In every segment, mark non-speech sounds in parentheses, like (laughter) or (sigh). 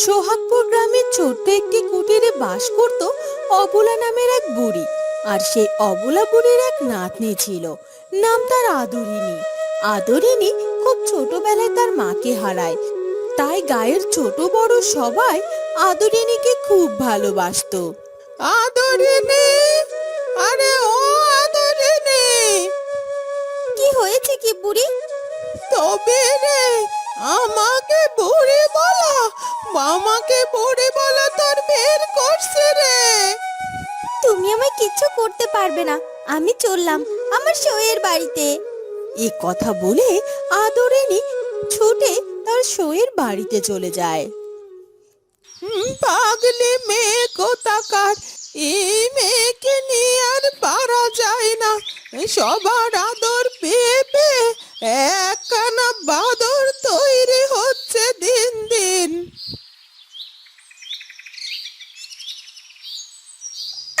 সোহাগপুর গ্রামের ছোট্ট একটি কুটিরে বাস করত অবলা নামের এক বুড়ি। আর সেই অবলা বুড়ির এক নাতনি ছিল। নাম তার আদরিনী আদরিনী খুব ছোটবেলায় তার মাকে হারায়। তাই গায়ের ছোট বড় সবাই আদরিনীকে খুব ভালোবাসতো। আদরিনী আরে ও আদরিনী কি হয়েছে কি বুড়ি? তবে রে আমাকে বুড়ি বলা মামাকে বুড়ি বলা তোর বের করছে রে। তুমি আমায় কিচ্ছু করতে পারবে না আমি চললাম আমার শোয়ের বাড়িতে। এ কথা বলে আদরিনী ছুটে তার শোয়ের বাড়িতে চলে যায়। পাগলি মেয়ে কোথাকার? এই মেয়েকে নিয়ে আর পারা যায় না। সবার আদর পেয়ে পেয়ে একখানা বাদর তৈরি হচ্ছে দিন দিন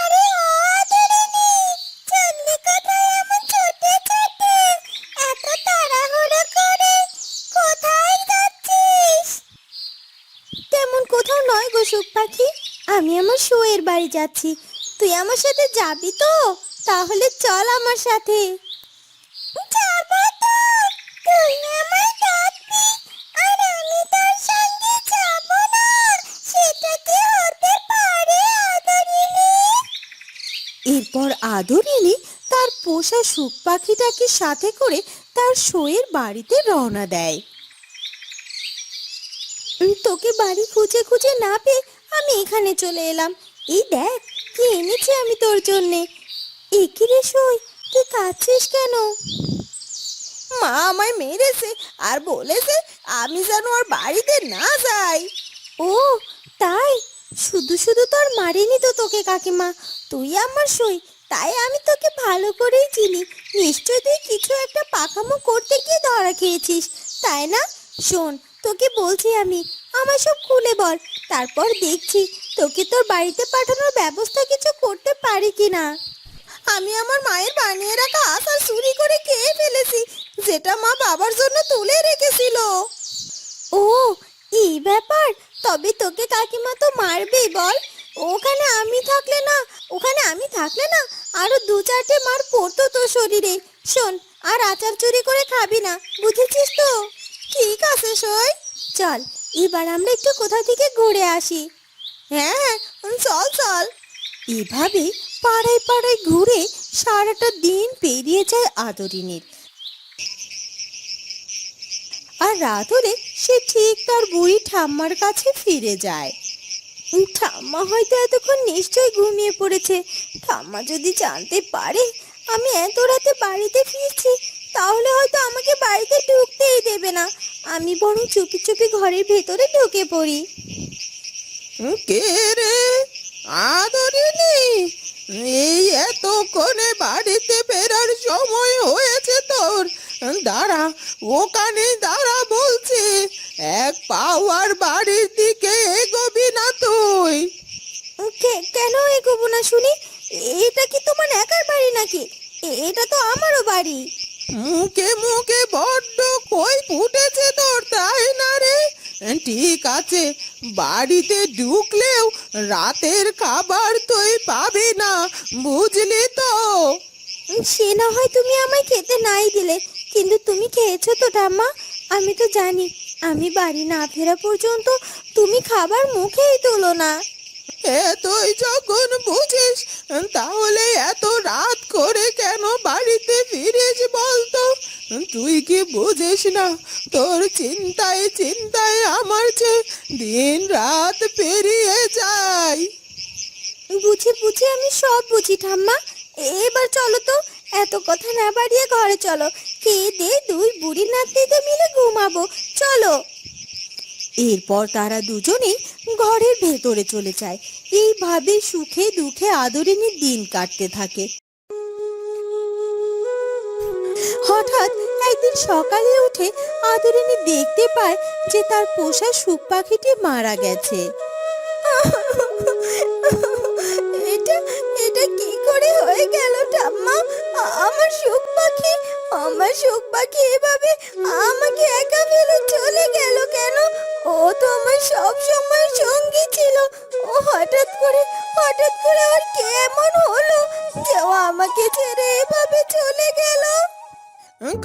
আরে ও আদরিনী চললি কোথায় আমার ছোট ছোট এত তাড়াহুড়ো করে কোথায় যাচ্ছিস তেমন কোথাও নয় গো সুখ পাখি আমি আমার শোয়ের বাড়ি যাচ্ছি তুই আমার সাথে যাবি তো? তাহলে চল আমার সাথে। এরপর আদরিনী তার পোষা সুখ পাখিটাকে সাথে করে তার শোয়ের বাড়িতে রওনা দেয়। তোকে বাড়ি খুঁজে খুঁজে না পেয়ে আমি এখানে চলে এলাম। এই দেখ কি এনেছি আমি তোর জন্যে? একি রে সই? তুই কাঁদছিস কেন? মা আমায় মেরেছে আর বলেছে আমি যেন ওর বাড়িতে না যাই। ও, তাই? শুধু শুধু তোর মারিনি তো তোকে কাকিমা। তুই আমার সই, তাই আমি তোকে ভালো করেই চিনি। নিশ্চয় তুই কিছু একটা পাকামো করতে গিয়ে ধরা খেয়েছিস, তাই না? শোন, তোকে বলছি আমি আমার সব খুলে বল। তারপর দেখছি তোকে তোর বাড়িতে পাঠানোর ব্যবস্থা কিছু করতে পারি কি না আমি আমার মায়ের বানিয়ে রাখা আচার চুরি করে খেয়ে ফেলেছি, যেটা মা বাবার জন্য তুলে রেখেছিল। ও, এই ব্যাপার? তবে তোকে কাকিমা তো মারবেই বল। ওখানে আমি থাকলে না, ওখানে আমি থাকলে না, আরও দু চারটে মার পড়তো তোর শরীরে। শোন, আর আচার চুরি করে খাবি না, বুঝেছিস তো? ঠিক আছে, সই। চল এবার আমরা একটু কোথা থেকে ঘুরে আসি? হ্যাঁ চল চল। এভাবে পাড়ায় পাড়ায় ঘুরে সারাটা দিন পেরিয়ে যায় আদরিনীর। আর রাত হলে সে ঠিক তার বুড়ি ঠাম্মার কাছে ফিরে যায়। ঠাম্মা হয়তো এতক্ষণ নিশ্চয়ই ঘুমিয়ে পড়েছে। ঠাম্মা যদি জানতে পারে আমি এত রাতে বাড়িতে ফিরছি, তাহলে হয়তো আমাকে বাড়িতে ঢুকতেই দেবে না। আমি বরং চুপি চুপি ঘরের ভেতরে ঢুকে পড়ি। কে রে? আদরিনী এই এতক্ষণে বাড়িতে ফেরার সময় হয়েছে তোর। দাঁড়া ওখানে দাঁড়া বলছি। এক পাওয়ার বাড়ির দিকে এগোবি না তুই। কেন এগোবো না শুনি? এটা কি তোমার একার বাড়ি নাকি? এটা তো আমারও বাড়ি। মুখে মুখে বড্ড কই ফুটেছে তোর তাই না রে? ঠিক আছে বাড়িতে ঢুকলেও রাতের খাবার তুই পাবি না বুঝলি তো? সে না হয় তুমি আমায় খেতে নাই দিলে কিন্তু তুমি খেয়েছো তো ঠাম্মা? আমি তো জানি আমি বাড়ি না ফেরা পর্যন্ত তুমি খাবার মুখেই তোলো না। এ তুই যখন বুঝিস তাহলে এত রাত করে কেন বাড়িতে ফিরিস বলতো তুই কি বুঝিস না? তোর চিন্তায় চিন্তায় আমার যে দিন রাত পেরিয়ে যায়। বুঝে বুঝে আমি সব বুঝি ঠাম্মা। এবার চলো তো এত কথা না বাড়িয়ে ঘরে চলো। খেয়ে দে দুই বুড়ি নাতনিতে মিলে ঘুমাবো। চলো। এরপর তারা দুজনেই ঘরের ভেতরে চলে যায়। এইভাবে সুখে দুঃখে আদরিনী দিন কাটতে থাকে। হঠাৎ একদিন সকালে উঠে আদরিনী দেখতে পায় যে তার পোষা সুখ পাখিটি মারা গেছে। এটা এটা কি করে হয়ে গেল ঠাম্মা? আমার সুখ পাখি, আমার পাখি এভাবে আমাকে একা ফেলে চলে গেল কেন? ও তো আমার সব সময় সঙ্গী ছিল। ও হঠাৎ করে হঠাৎ করে আর কে এমন হলো ও আমাকে ছেড়ে এভাবে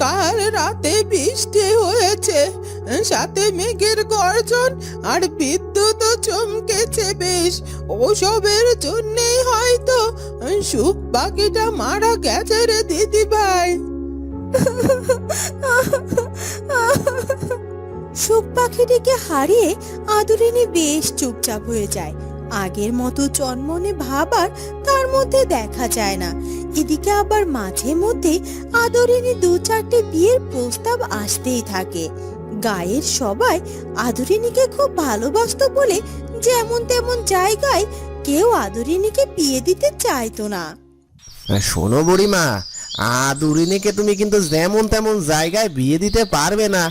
কাল রাতে বৃষ্টি হয়েছে, সাথে মেঘের গর্জন আর বিদ্যুৎ চমকেছে বেশ। ওসবের জন্যেই হয়তো সুখ পাখিটা মারা গেছে রে দিদি ভাই। সুখ পাখিটিকে হারিয়ে আদরিনী বেশ চুপচাপ হয়ে যায়। আগের মতো চনমনে ভাবার তার মধ্যে দেখা যায় না। এদিকে আবার মাঝে মধ্যে আদরিনী দু চারটে বিয়ের প্রস্তাব আসতেই থাকে। গায়ের সবাই আদরিনীকে খুব ভালোবাসতো বলে যেমন তেমন জায়গায় কেউ আদরিনীকে বিয়ে দিতে চাইতো না। শোনো বুড়িমা আদুরিনীকে তুমি কিন্তু যেমন তেমন জায়গায় বিয়ে দিতে পারবে না।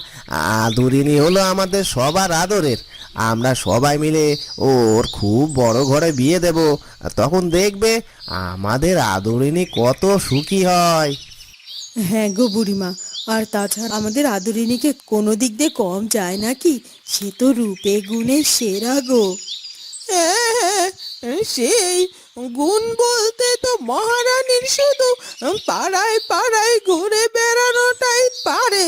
আদুরিনী হলো আমাদের সবার আদরের। আমরা সবাই মিলে ওর খুব বড় ঘরে বিয়ে দেব। তখন দেখবে আমাদের আদরিনী কত সুখী হয়। হ্যাঁ গো বুড়িমা আর তাছাড়া আমাদের আদরিনীকে কোনো দিক দিয়ে কম যায় নাকি সে তো রূপে গুণে সেরা গো। হ্যাঁ, সেই গুণ বলতে তো মহারানীর শুধু পাড়ায় পাড়ায় ঘুরে বেড়ানোটাই পারে।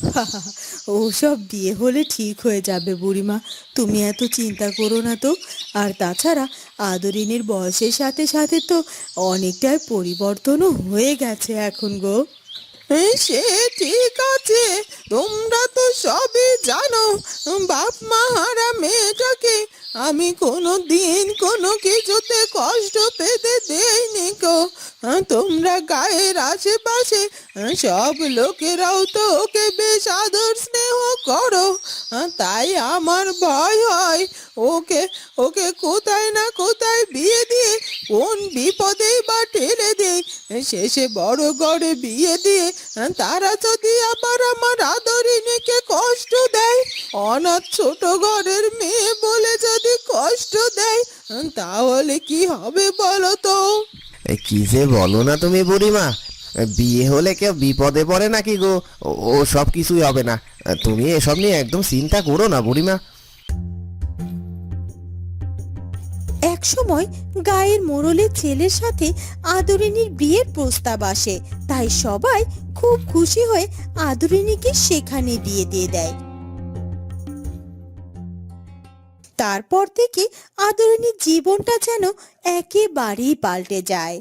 (laughs) ওসব বিয়ে হলে ঠিক হয়ে যাবে বুড়িমা, তুমি এত চিন্তা করো না তো। আর তাছাড়া আদরিনীর বয়সের সাথে সাথে তো অনেকটাই পরিবর্তনও হয়ে গেছে এখন গো। সে ঠিক আছে, তোমরা তো সবই জানো, বাপ মা হারা মেয়েটাকে আমি কোনো দিন কোনো কিছুতে কষ্ট পেতে দেইনি গো। তোমরা গায়ের আশেপাশে সব লোকেরাও তো ওকে বেশ আদর স্নেহ করো। তাই আমার ভয় হয় ওকে ওকে কোথায় না কোথায় বিয়ে দিয়ে, কোন বিপদেই বা ঠেলে দেয় শেষে বড় ঘরে বিয়ে দিয়ে, তারা যদি আবার আমার আদরিনীকে কষ্ট দেয়, অনাথ ছোট ঘরের মেয়ে বলে যদি কষ্ট দেয় তাহলে কি হবে বলো তো? কি যে বলো না তুমি বুড়িমা। বিয়ে হলে কেউ বিপদে পড়ে নাকি গো? ও- ও সব কিছুই হবে না। তুমি এসব নিয়ে একদম চিন্তা করো না বুড়িমা। এক সময় গায়ের মোড়লের ছেলের সাথে আদরিনীর বিয়ের প্রস্তাব আসে। তাই সবাই খুব খুশি হয়ে আদরিনীকে সেখানে বিয়ে দিয়ে দেয়। তারপর থেকে আদরিনীর জীবনটা যেন একেবারেই পাল্টে যায়।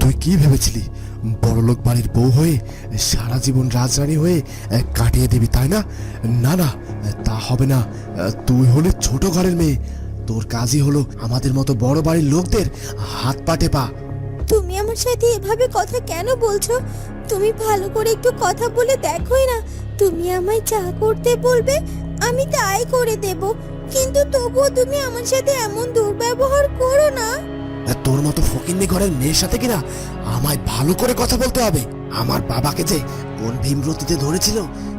তুই কি ভেবেছিলি? বড়লোক বাড়ির বউ হয়ে সারা জীবন রাজরানী হয়ে কাটিয়ে দিবি তাই না? না না তা হবে না। তুই হলে ছোট ঘরের মেয়ে। তোর কাজই হলো আমাদের মতো বড় বাড়ির লোকদের হাত পাটে পা তুমি আমার সাথে এভাবে কথা কেন বলছো? তুমি ভালো করে একটু কথা বলে দেখোই না তুমি আমায় চা করতে বলবে আমি তাই করে দেব। কিন্তু তবুও তুমি আমার সাথে এমন দুর্ব্যবহার করো না। আর তোর মতো ফকিন্নি ঘরের মেয়ের সাথে কিনা আমায় ভালো করে কথা বলতে হবে? আমার বাবাকে যে কোন ভীমরতিতে ধরেছিল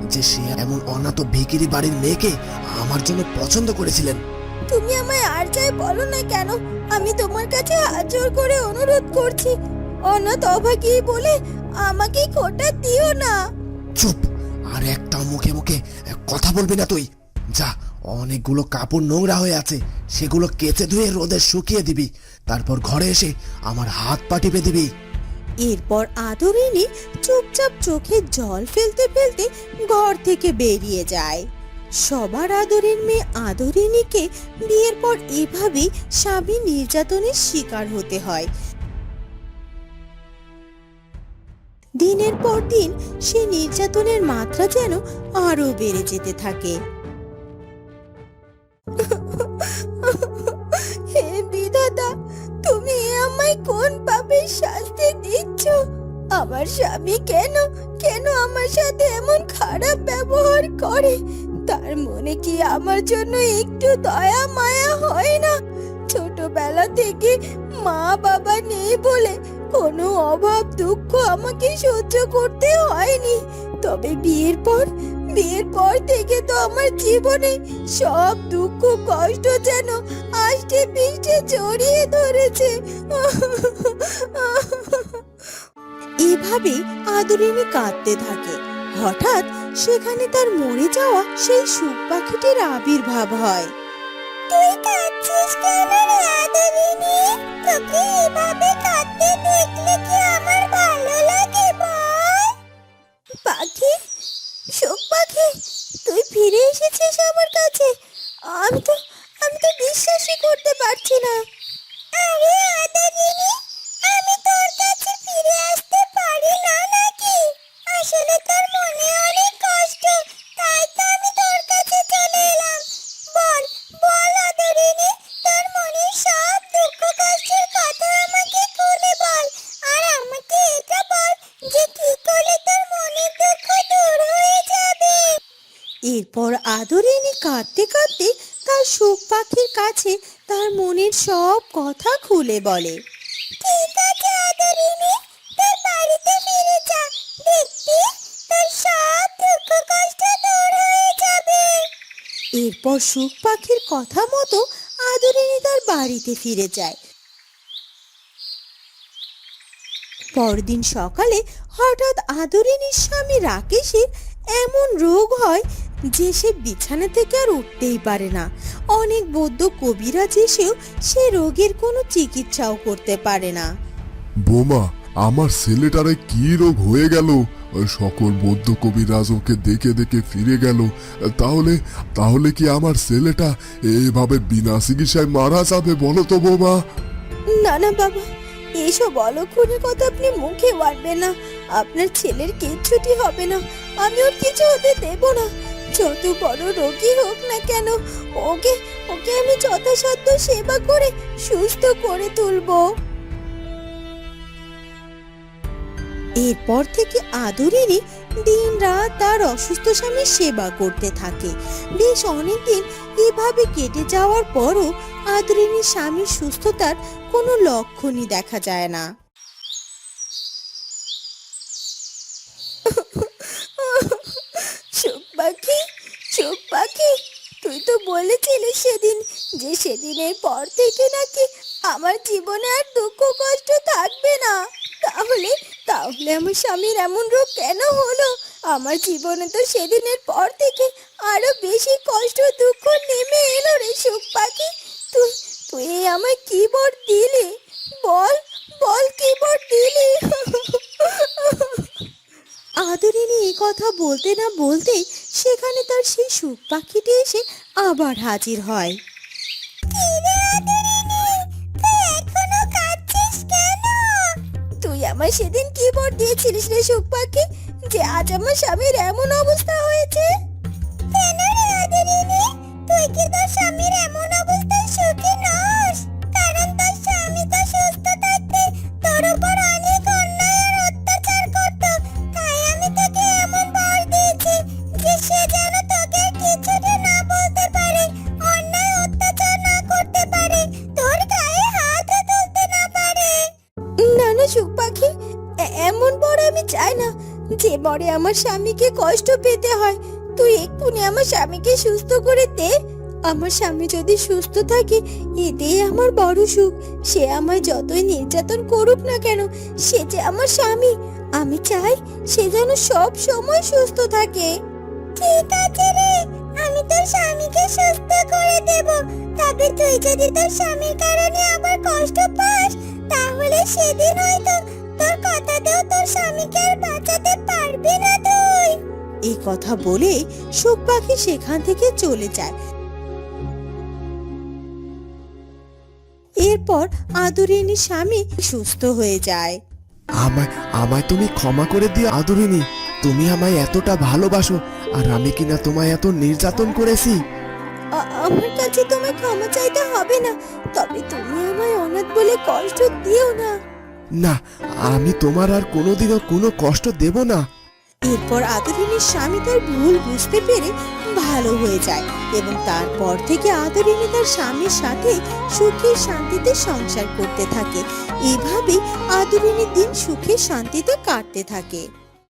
যে সে এমন অনাথ ভিকিরি বাড়ির মেয়েকে আমার জন্য পছন্দ করেছিলেন। তুমি আমায় আর যাই বলো না কেন আমি তোমার কাছে হাত জোর করে অনুরোধ করছি। অনাথ অভাগী বলে আমাকে খোটা দিও না। চুপ! আর একটা মুখে মুখে কথা বলবি না তুই। যা, অনেকগুলো কাপড় নোংরা হয়ে আছে, সেগুলো কেচে ধুয়ে রোদে শুকিয়ে দিবি। তারপর ঘরে এসে আমার হাত পা টিপে দিবি। এরপর আদরিনী চুপচাপ চোখে জল ফেলতে ফেলতে ঘর থেকে বেরিয়ে যায়। সবার আদরের মেয়ে আদরিনীকে বিয়ের পর এভাবেই স্বামী নির্যাতনের শিকার হতে হয়। দিনের পর দিন সে নির্যাতনের মাত্রা যেন আরও বেড়ে যেতে থাকে। হে বিধাতা, তুমি আমায় কোন পাপের শাস্তি দিচ্ছ? আমার স্বামী কেন কেন আমার সাথে এমন খারাপ ব্যবহার করে? তার মনে কি আমার জন্য একটু দয়া, মায়া হয় না? ছোটবেলা থেকে মা বাবা নেই বলে কোনো অভাব, দুঃখ আমাকে সহ্য করতে হয়নি। তবে বিয়ের পর বিয়ের পর থেকে তো আমার জীবনে সব দুঃখ, কষ্ট যেন আষ্টে পিষ্টে জড়িয়ে ধরেছে। এভাবে আদরিনী কাঁদতে থাকে। হঠাৎ সেখানে তার মরে যাওয়া সেই সুখ পাখিটির আবির্ভাব হয়। তুই কাঁদছিস কেন? কাছে আমি তো আমি তো বিশ্বাসই করতে পারছি না। আরে আদরিনী আমি তোর কাছে ফিরে আসতে পারি না নাকি? আসলে তোর মনে অনেক কষ্ট, তাই তো আমি তোর কাছে চলে এলাম। বল বল আদরিনী তোর মনের সব দুঃখ কষ্টের কথা আমাকে খুলে বল। আর আমাকে এটা বল যে কি করে তোর মনের দুঃখ দূর হয়ে যাবে। এরপর কাঁদতে কাঁদতে তার সুখ পাখির কাছে তার মনের সব কথা খুলে বলে। ঠিক আছে আদরিনী তোর বাড়িতে ফিরে যা। দেখবি তোর সব দুঃখ কষ্ট দূর হয়ে যাবে। এরপর সুখ পাখির কথা মতো আদরিনী তার বাড়িতে ফিরে যায়। পরদিন সকালে হঠাৎ আদরিনীর স্বামী রাকেশের এমন রোগ হয় যে সে বিছানা থেকে আর উঠতেই পারে না। অনেক বৌদ্ধ কবিরাজ এসেও সে রোগের কোনো চিকিৎসাও করতে পারে না। বোমা আমার ছেলেটারে কি রোগ হয়ে গেল? সকল বৌদ্ধ কবিরাজ ওকে দেখে দেখে ফিরে গেল। তাহলে তাহলে কি আমার ছেলেটা এইভাবে বিনা চিকিৎসায় মারা যাবে বলো তো বোমা? না না বাবা এসব অলক্ষণের কথা আপনি মুখে আনবেন না। আপনার ছেলের কিচ্ছুটি হবে না। আমি ওর কিছু হতে দেব না। যত বড় রোগী হোক না কেন, ওকে ওকে আমি যথাসাধ্য সেবা করে সুস্থ করে তুলবো। এরপর থেকে আদরিনী দিন রাত তার অসুস্থ স্বামীর সেবা করতে থাকে। বেশ অনেকদিন এভাবে কেটে যাওয়ার পরও আদরিনী স্বামীর সুস্থতার কোনো লক্ষণই দেখা যায় না চোখ পাখি চোখ পাখি তুই তো বলেছিলি সেদিন যে সেদিনের পর থেকে নাকি আমার জীবনে আর দুঃখ কষ্ট থাকবে না। তাহলে তাহলে আমার স্বামীর এমন রোগ কেন হলো? আমার জীবনে তো সেদিনের পর থেকে আরও বেশি কষ্ট, দুঃখ নেমে এলো রে সুখ পাখি। তুই তুই আমায় কি বর দিলি? বল বল কি বর দিলি? আদরিনী এই কথা বলতে না বলতেই সেখানে তার সেই সুখ পাখিটি এসে আবার হাজির হয়। তুই আমার সেদিন কি বর দিয়েছিলিস রে সুখ পাখি, যে আজ আমার স্বামীর এমন অবস্থা হয়েছে? যে বরে আমার স্বামীকে কষ্ট পেতে হয়, তুই এক্ষুনি আমার স্বামীকে সুস্থ করে দে। আমার স্বামী যদি সুস্থ থাকে এতেই আমার বড় সুখ। সে আমায় যতই নির্যাতন করুক না কেন, সে যে আমার স্বামী। আমি চাই সে যেন সব সময় সুস্থ থাকে। ঠিক আছে রে, আমি তোর স্বামীকে সুস্থ করে দেব। তবে তুই যদি তোর স্বামীর কারণে আবার কষ্ট পাস, তাহলে সেদিন হয়তো তোর কথাতেও তোর স্বামীকে আর বাঁচাতে পারবি না তুই। এই কথা বলে সুখ পাখি সেখান থেকে চলে যায়। এরপর আদরিনীর স্বামী সুস্থ হয়ে যায়। আমায় আমায় তুমি ক্ষমা করে দিও আদরিনী। তুমি আমায় এতটা ভালোবাসো আর আমি কিনা তোমায় এত নির্যাতন করেছি। আ- আমার কাছে তোমায় ক্ষমা চাইতে হবে না তবে তুমি আমায় অনাথ বলে কষ্ট দিও না। না, আমি তোমার আর কোনোদিনও কোনো কষ্ট দেব না। এরপর আদরিনীর স্বামী তার ভুল বুঝতে পেরে ভালো হয়ে যায় এবং তারপর থেকে আদরিনী তার স্বামীর সাথে সুখে শান্তিতে সংসার করতে থাকে। এভাবেই আদরিনীর দিন সুখে শান্তিতে কাটতে থাকে।